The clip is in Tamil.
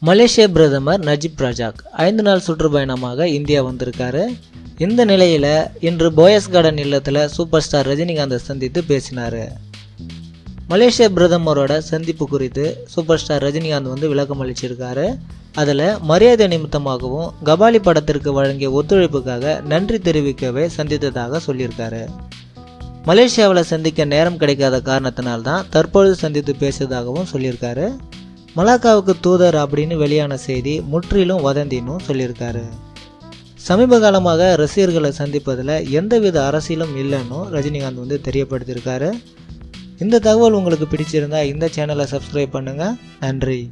மலேசிய பிரதமர் நஜிப் ரஜாக் ஐந்து நாள் சுற்றுப்பயணமாக இந்தியா வந்திருக்காரு. இந்த நிலையில் இன்று போயஸ் கார்டன் இல்லத்தில் சூப்பர் ஸ்டார் ரஜினிகாந்தை சந்தித்து பேசினார். மலேசிய பிரதமரோட சந்திப்பு குறித்து சூப்பர் ஸ்டார் ரஜினிகாந்த் வந்து விளக்கம் அளிச்சிருக்காரு. அதில் மரியாதை நிமித்தமாகவும் கபாலி படத்திற்கு வழங்கிய ஒத்துழைப்புக்காக நன்றி தெரிவிக்கவே சந்தித்ததாக சொல்லியிருக்காரு. மலேசியாவில் சந்திக்க நேரம் கிடைக்காத காரணத்தினால்தான் தற்பொழுது சந்தித்து பேசியதாகவும் சொல்லியிருக்காரு. மலாக்காவுக்கு தூதர் அப்படின்னு வெளியான செய்தி முற்றிலும் வதந்தின்னு சொல்லியிருக்காரு. சமீப காலமாக ரசிகர்களை சந்திப்பதில் எந்தவித அரசியலும் இல்லைன்னு ரஜினிகாந்த் வந்து தெரியப்படுத்தியிருக்காரு. இந்த தகவல் உங்களுக்கு பிடிச்சிருந்தா இந்த சேனலை சப்ஸ்கிரைப் பண்ணுங்கள் நன்றி.